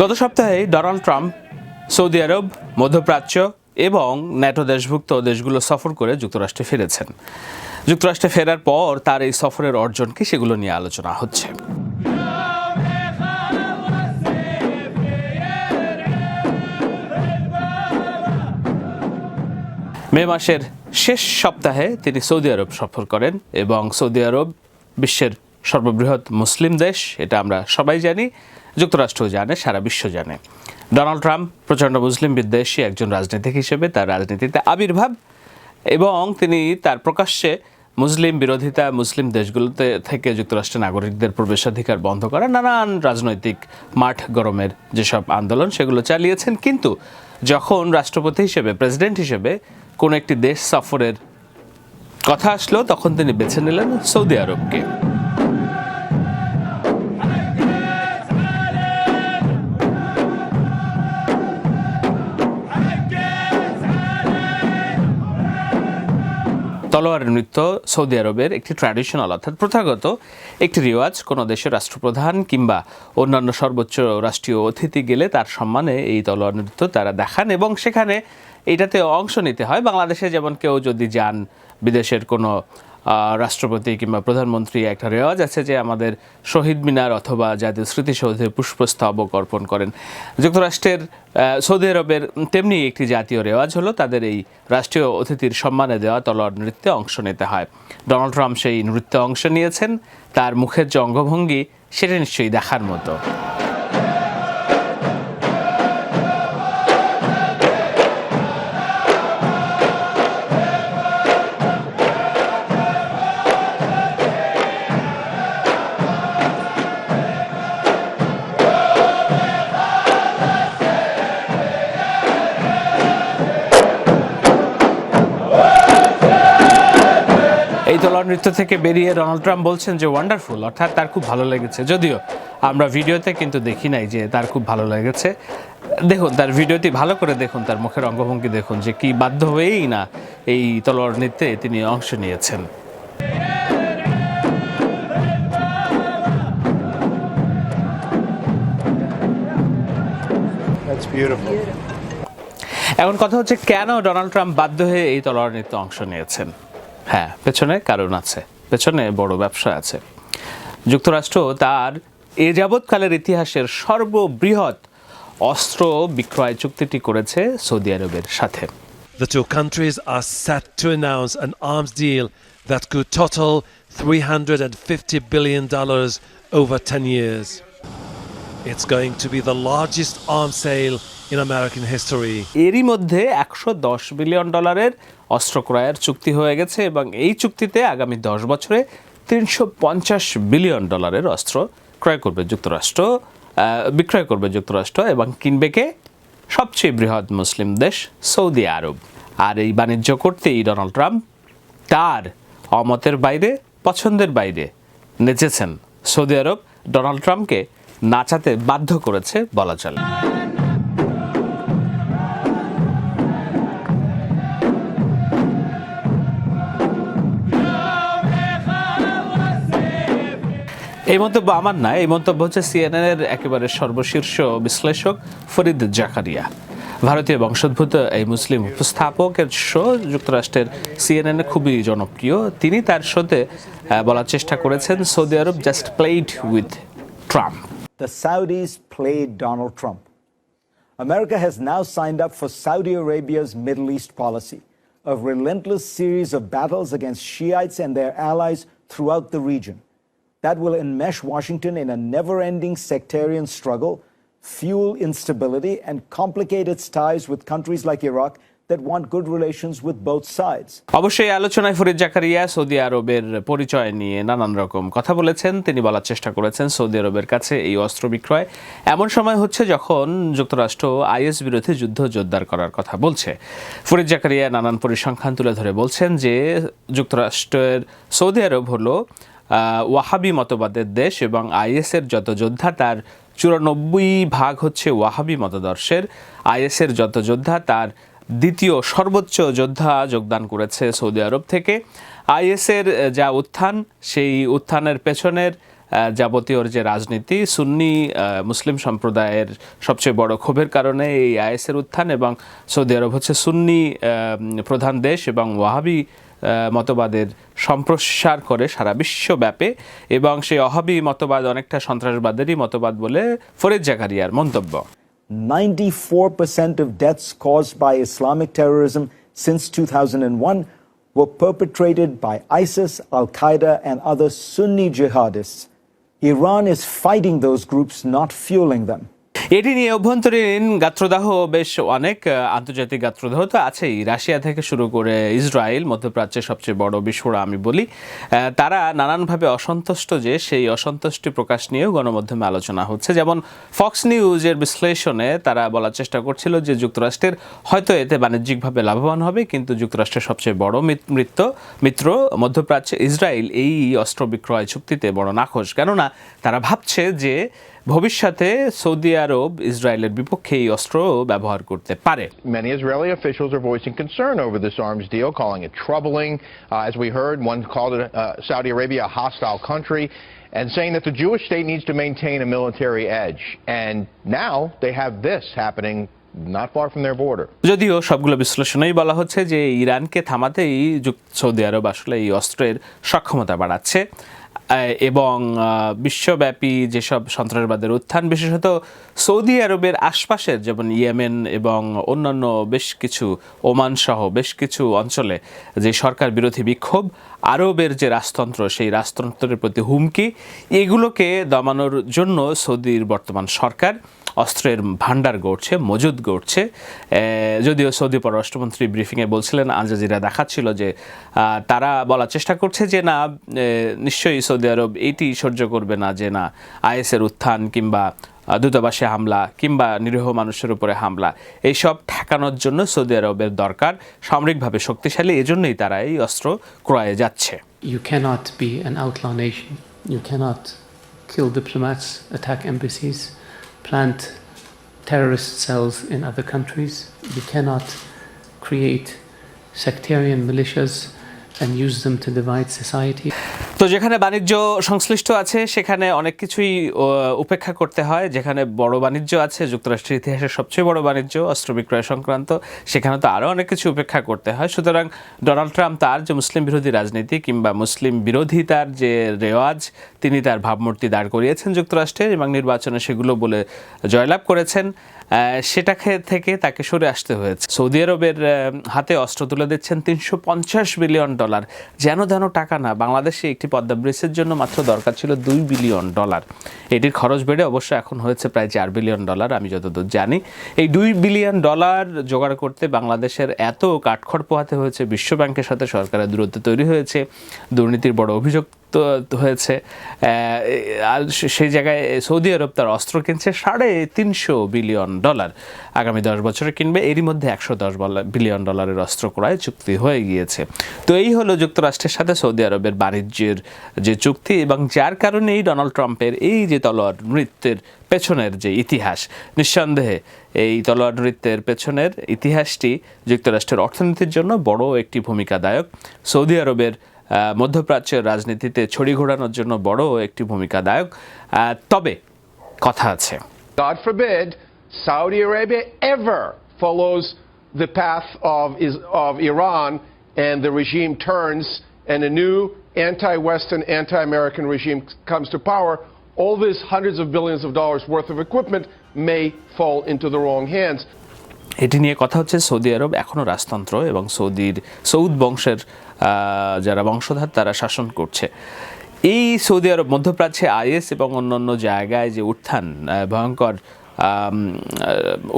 গত সপ্তাহে Donald Trump, Saudi আরব, মধ্যপ্রাচ্য এবং ন্যাটো দেশভুক্ত দেশগুলো সফর করে যুক্তরাষ্ট্রে ফিরেছেন। যুক্তরাষ্ট্রে ফেরার পর তার এই সফরের অর্জন কি সেগুলো নিয়ে আলোচনা হচ্ছে। মে মাসের শেষ সপ্তাহে তিনি সৌদি আরব সফর করেন এবং সৌদি আরব বিশ্বের সর্ববৃহৎ মুসলিম দেশ, এটা আমরা সবাই জানি। যুক্তরাষ্ট্র জানে, সারা বিশ্ব জানে। ডোনাল্ড ট্রাম্প প্রচণ্ড মুসলিম বিদ্বেষী একজন রাজনীতিক হিসেবে তার রাজনীতিতে আবির্ভাব এবং তিনি তার প্রকাশ্যে মুসলিম বিরোধিতা মুসলিম দেশগুলোতে থেকে যুক্তরাষ্ট্রের নাগরিকদের প্রবেশাধিকার বন্ধ করা, নানান রাজনৈতিক মাঠ গরমের যেসব আন্দোলন সেগুলো চালিয়েছেন। কিন্তু যখন রাষ্ট্রপতি হিসেবে, প্রেসিডেন্ট হিসেবে কোনো একটি দেশ সফরের কথা আসলো, তখন তিনি বেছে নিলেন সৌদি আরবকে। তলোয়ার নৃত্য সৌদি আরবের একটি ট্র্যাডিশনাল অর্থাৎ প্রথাগত একটি রেওয়াজ। কোনো দেশের রাষ্ট্রপ্রধান কিংবা অন্যান্য সর্বোচ্চ রাষ্ট্রীয় অতিথি গেলে তার সম্মানে এই তলোয়ার নৃত্য তারা দেখান এবং সেখানে এটাতে অংশ নিতে হয়। বাংলাদেশে যেমন কেউ যদি যান, বিদেশের কোনো রাষ্ট্রপতি কিংবা প্রধানমন্ত্রী একটা রেওয়াজ আছে যে আমাদের শহীদ মিনার অথবা জাতীয় স্মৃতিসৌধে পুষ্পস্তবক অর্পণ করেন। যুক্তরাষ্ট্রের সৌদি আরবের তেমনি একটি জাতীয় রেওয়াজ হলো তাদের এই রাষ্ট্রীয় অতিথির সম্মানে দেওয়া তলোয়ার নৃত্যে অংশ নিতে হয়। ডোনাল্ড ট্রাম্প সেই নৃত্যে অংশ নিয়েছেন, তার মুখের যে অঙ্গভঙ্গি সেটা নিশ্চয়ই দেখার মতো। নৃত্য থেকে বেরিয়ে ডোনাল্ড ট্রাম্প বলছেন যে ওয়ান্ডারফুল অর্থাৎ তার খুব ভালো লেগেছে। যদিও আমরা ভিডিওতে কিন্তু দেখি নাই যে তার খুব ভালো লেগেছে। দেখুন তার ভিডিওটি ভালো করে দেখুন তার মুখের অঙ্গভঙ্গি দেখুন যে কি বাধ্য হয়েই না এই তলোয়ার নৃত্যে তিনি অংশ নিয়েছেন। এখন কথা হচ্ছে কেন ডোনাল্ড ট্রাম্প বাধ্য হয়ে এই তলোয়ার নৃত্য অংশ নিয়েছেন? হ্যাঁ পেছনে কারণ আছে পেছনে বড় ব্যবসা আছে যুক্তরাষ্ট্র তার এ যাবৎকালের ইতিহাসের সর্ববৃহৎ অস্ত্র বিক্রয় চুক্তিটি করেছে সৌদি আরবের সাথে The two countries are set to announce an arms deal that could total $350 billion over 10 years. It's going to be the largest arms sale in American history. এরই মধ্যে একশো দশ বিলিয়ন ডলারের অস্ত্র ক্রয়ের চুক্তি হয়ে গেছে এবং এই চুক্তিতে আগামী দশ বছরে তিনশো পঞ্চাশ বিলিয়ন ডলারের অস্ত্র ক্রয় করবে যুক্তরাষ্ট্র বিক্রয় করবে যুক্তরাষ্ট্র এবং কিনবে কে? সবচেয়ে বৃহৎ মুসলিম দেশ সৌদি আরব। আর এই বাণিজ্য করতেই ডোনাল্ড ট্রাম্প তার অমতের বাইরে, পছন্দের বাইরে নেচেছেন। সৌদি আরব ডোনাল্ড ট্রাম্পকে নাচাতে বাধ্য করেছে বলা চলে। এই মন্তব্য আমার না, এই মন্তব্য হচ্ছে সিএনএন এর একেবারে সর্বশীর্ষ বিশ্লেষক ফরিদ জাকারিয়া। ভারতীয় বংশোদ্ভূত এই মুসলিম উপস্থাপক এর শো যুক্তরাষ্ট্রের সিএনএন খুবই জনপ্রিয়। তিনি তার সাথে বলার চেষ্টা করেছেন, Saudi Arab just played with Trump the Saudis played Donald Trump America has now signed up for Saudi Arabia's Middle East policy of relentless series of battles against Shiites and their allies throughout the region That will enmesh Washington in a never ending sectarian struggle, fuel instability, and complicate its ties with countries like Iraq that want good relations with both sides. অবশ্যই আলোচনায় Farid Zakaria Saudi আরবের পরিচয় নিয়ে নানান রকম কথা বলেছেন। তিনি বলার চেষ্টা করেছেন সৌদি আরবের কাছে এই অস্ত্র বিক্রয়। এমন সময় হচ্ছে যখন যুক্তরাষ্ট্র আইএস বিরোধী যুদ্ধ জোরদার করার কথা বলছে। ফরিদ জাকারিয়া নানান পরিসংখ্যান তুলে ধরে বলছেন যে যুক্তরাষ্ট্রের সৌদি আরব হলো ওয়াহাবি মতবাদের দেশ এবং আইএসের যত যোদ্ধা, তার চুরানব্বই ভাগ হচ্ছে ওয়াহাবি মতদর্শের। আইএসের যত যোদ্ধা, তার দ্বিতীয় সর্বোচ্চ যোদ্ধা যোগদান করেছে সৌদি আরব থেকে। আইএসের যা উত্থান, সেই উত্থানের পেছনের যাবতীয় যে রাজনীতি, সুন্নি মুসলিম সম্প্রদায়ের সবচেয়ে বড় ক্ষোভের কারণে এই আইএসের উত্থান এবং সৌদি আরব হচ্ছে সুন্নি প্রধান দেশ এবং ওয়াহাবি মতবাদের সম্প্রসার করে সারা বিশ্বব্যাপী এবং সেই অহাবি মতবাদ অনেকটা সন্ত্রাসবাদেরই মতবাদ বলে ফরিদ জাকারিয়ার মন্তব্য 94% of deaths caused by Islamic terrorism since 2001 were perpetrated by ISIS, Al Qaeda, and other Sunni jihadists. Iran is fighting those groups, not fueling them. এটি নিয়ে অভ্যন্তরীণ গাত্রদাহ বেশ অনেক আন্তর্জাতিক গাত্রদাহ তো আছেই। রাশিয়া থেকে শুরু করে ইসরায়েল, মধ্যপ্রাচ্যের সবচেয়ে বড় বিস্ফোরা আমি বলি। তারা নানানভাবে অসন্তুষ্ট যে সেই অসন্তুষ্টি প্রকাশ নিয়েও গণমাধ্যমে আলোচনা হচ্ছে। যেমন ফক্স নিউজের বিশ্লেষণে তারা বলার চেষ্টা করছিল যে যুক্তরাষ্ট্রের হয়তো এতে বাণিজ্যিকভাবে লাভবান হবে, কিন্তু যুক্তরাষ্ট্রের সবচেয়ে বড় মিত- মিত্র মিত্র মধ্যপ্রাচ্যে ইসরায়েল এই অস্ত্র বিক্রয় চুক্তিতে বড় নাখোশ। কেননা তারা ভাবছে যে ভবিষ্যতে সৌদি আরব ইসরায়েলের বিপক্ষে এই অস্ত্র ব্যবহার করতে পারে Many Israeli officials are voicing concern over this arms deal, calling it troubling. Uh, as we heard, one called it, uh, Saudi Arabia a hostile country, and saying that the Jewish state needs to maintain a military edge. And now they have this happening not far from their border. যদিও সবগুলো বিশ্লেষণেই বলা হচ্ছে যে ইরানকে থামাতেই Saudi আরব আসলে এই অস্ত্রের সক্ষমতা বাড়াচ্ছে এবং বিশ্বব্যাপী যেসব সন্ত্রাসবাদের উত্থান, বিশেষত সৌদি আরবের আশপাশের যেমন ইয়েমেন এবং অন্যান্য বেশ কিছু ওমান সহ বেশ কিছু অঞ্চলে যে সরকার বিরোধী বিক্ষোভ, আরবের যে রাজতন্ত্র, সেই রাজতন্ত্রের প্রতি হুমকি, এগুলোকে দমানোর জন্য সৌদির বর্তমান সরকার অস্ত্রের ভান্ডার গড়ছে মজুদ গড়ছে। যদিও সৌদি পররাষ্ট্রমন্ত্রী ব্রিফিংয়ে বলছিলেন আল জাজিরা দেখাচ্ছিল যে তারা বলার চেষ্টা করছে যে না নিশ্চয়ই সৌদি আরব এইটি সহ্য করবে না যে না আইএসের উত্থান কিংবা দূতাবাসে হামলা কিংবা নিরীহ মানুষের উপরে হামলা এইসব ঠেকানোর জন্য সৌদি আরবের দরকার। সামরিকভাবে শক্তিশালী এজন্যই তারা এই অস্ত্র ক্রয়ে যাচ্ছে। You cannot be an outlaw nation. You cannot kill diplomats, attack embassies, plant terrorist cells in other countries. You cannot create sectarian militias and use them to divide society. তো যেখানে বাণিজ্য সংশ্লিষ্ট আছে, সেখানে অনেক কিছুই উপেক্ষা করতে হয়। যেখানে বড় বাণিজ্য আছে, যুক্তরাষ্ট্রের ইতিহাসের সবচেয়ে বড় বাণিজ্য, অস্ত্র বিক্রয় সংক্রান্ত, সেখানে তো আরও অনেক কিছু উপেক্ষা করতে হয়। সুতরাং ডোনাল্ড ট্রাম্প তার যে মুসলিম বিরোধী রাজনীতি কিংবা মুসলিম বিরোধী তার যে রেওয়াজ, তিনি তার ভাবমূর্তি দাঁড় করিয়েছেন যুক্তরাষ্ট্রের এবং নির্বাচনে সেগুলো বলে জয়লাভ করেছেন। সেটাকে থেকে তাকে সরে আসতে হয়েছে। সৌদি আরবের হাতে অস্ত্র তুলে দিচ্ছেন তিনশো পঞ্চাশ বিলিয়ন ডলার। যেন যেন টাকা না, বাংলাদেশে একটি পদ্মা ব্রিজের জন্য মাত্র দরকার ছিল দুই বিলিয়ন ডলার। এটির খরচ বেড়ে অবশ্য এখন হয়েছে প্রায় চার বিলিয়ন ডলার, আমি যতদূর জানি। এই দুই বিলিয়ন ডলার জোগাড় করতে বাংলাদেশের এত কাঠখড় পোহাতে হয়েছে, বিশ্বব্যাংকের সাথে সরকারের দূরত্ব তৈরি হয়েছে। দুর্নীতির বড় অভিযোগ হয়েছে। সেই জায়গায় সৌদি আরব তার অস্ত্র কিনছে সাড়ে তিনশো বিলিয়ন ডলার। আগামী দশ বছরে কিনবে, এরই মধ্যে একশো দশ বিলিয়ন ডলারের অস্ত্র ক্রয় চুক্তি হয়ে গিয়েছে। তো এই হলো যুক্তরাষ্ট্রের সাথে সৌদি আরবের বাণিজ্যের যে চুক্তি এবং যার কারণেই ডোনাল্ড ট্রাম্পের এই যে তলোয়ার নৃত্যের পেছনের যে ইতিহাস, নিঃসন্দেহে এই তলোয়ার নৃত্যের পেছনের ইতিহাসটি যুক্তরাষ্ট্রের অর্থনীতির জন্য বড় একটি ভূমিকাদায়ক। সৌদি আরবের মধ্যপ্রাচ্যের রাজনীতিতে ছড়ি ঘোরানোর জন্য বড় একটি ভূমিকাদায়ক আহ, তবে কথা আছে God forbid Saudi Arabia ever follows the path of, of Iran and the regime turns and a new anti-Western, anti-American regime comes to power. All this hundreds of billions of dollars worth of equipment may fall into the wrong hands. এটি নিয়ে কথা হচ্ছে Saudi আরব এখনও রাজতন্ত্র এবং সৌদির, সৌদ বংশের যারা বংশধার তারা শাসন করছে। এই সৌদি আরব মধ্যপ্রাচ্যে আইএস এবং অন্যান্য জায়গায় যে উত্থান ভয়ঙ্কর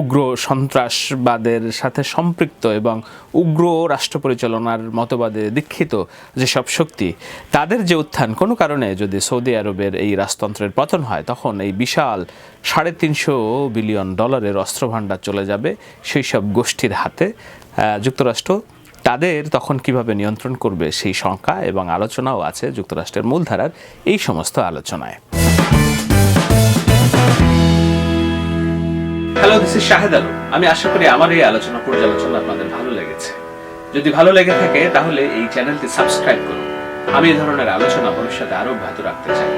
উগ্র সন্ত্রাসবাদের সাথে সম্পৃক্ত এবং উগ্র রাষ্ট্র পরিচালনার মতবাদে দীক্ষিত যেসব শক্তি, তাদের যে উত্থান, কোনো কারণে যদি সৌদি আরবের এই রাজতন্ত্রের পতন হয়, তখন এই বিশাল সাড়ে তিনশো বিলিয়ন ডলারের অস্ত্রভাণ্ডার চলে যাবে সেই সব গোষ্ঠীর হাতে। যুক্তরাষ্ট্র তাদের তখন কীভাবে নিয়ন্ত্রণ করবে সেই শঙ্কা এবং আলোচনাও আছে যুক্তরাষ্ট্রের মূলধারার এই সমস্ত আলোচনায়। Hello this is Shahed Alam আমি আশা করি আমার এই আলোচনা পর্যালোচনা আপনাদের ভালো লেগেছে। যদি ভালো লেগে থাকে, তাহলে এই চ্যানেলটি সাবস্ক্রাইব করুন। আমি এই ধরনের আলোচনা ভবিষ্যতে আরও অব্যাহত রাখতে চাই।